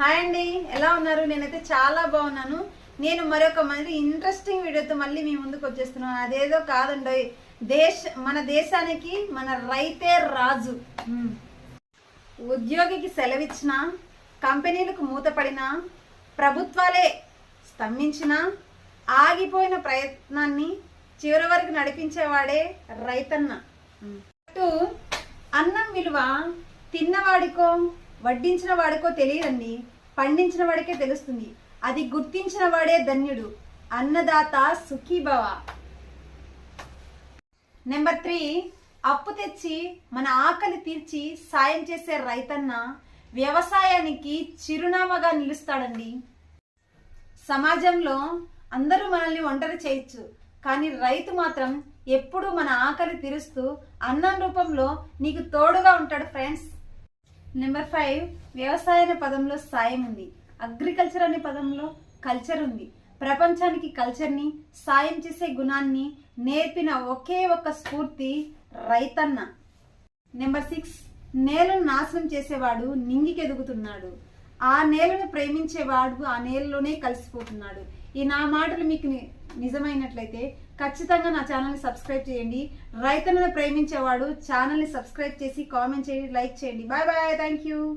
Hi అండి ఎలా ఉన్నారు? నేనైతే చాలా బాగున్నాను. నేను మరొక మళ్ళీ ఇంట్రెస్టింగ్ వీడియోతో మళ్ళీ మీ ముందుకు వచ్చేస్తున్నాను. అదేదో కాదండి దేశ మన దేశానికి మన రైతే రాజు. ఉద్యోగికి సెలవిచ్చిన కంపెనీలకు మూతపడిన ప్రభుత్వాలే స్తంభించిన ఆగిపోయిన ప్రయత్నాన్ని చివరి వరకు నడిపించేవాడే రైతన్న. అన్నం విలువ తిన్నవాడికో వడ్డించిన వాడికో తెలియదండి. పండించిన వాడికే తెలుస్తుంది. అది గుర్తించిన వాడే ధన్యుడు. అన్నదాత సుఖీభవ. Number three. అప్పు తెచ్చి మన ఆకలి తీర్చి సాయం చేసే రైతన్న వ్యవసాయానికి చిరునామాగా నిలుస్తాడండి. సమాజంలో అందరూ మనల్ని ఒంటరి చేయొచ్చు. కానీ రైతు మాత్రం ఎప్పుడూ మన ఆకలి తీరుస్తూ అన్నం రూపంలో నీకు తోడుగా ఉంటాడు ఫ్రెండ్స్. నెంబర్ ఫైవ్ వ్యవసాయ అనే పదంలో సాయం ఉంది. అగ్రికల్చర్ అనే పదంలో కల్చర్ ఉంది. ప్రపంచానికి కల్చర్ని సాయం చేసే గుణాన్ని నేర్పిన ఒకే ఒక్క స్ఫూర్తి రైతన్న. నెంబర్ సిక్స్ నేలను నాశనం చేసేవాడు నింగికెదుగుతున్నాడు. ఆ నేలను ప్రేమించేవాడు ఆ నేలలోనే కలిసిపోతున్నాడు. ఈ నా మాటలు మీకు ని- నిజమైనట్లయితే ఖచ్చితంగా నా ఛానల్ని సబ్స్క్రైబ్ చేయండి. రైతులను ప్రేమించేవాడు ఛానల్ని సబ్స్క్రైబ్ చేసి కామెంట్ చేయండి లైక్ చేయండి. Bye bye thank you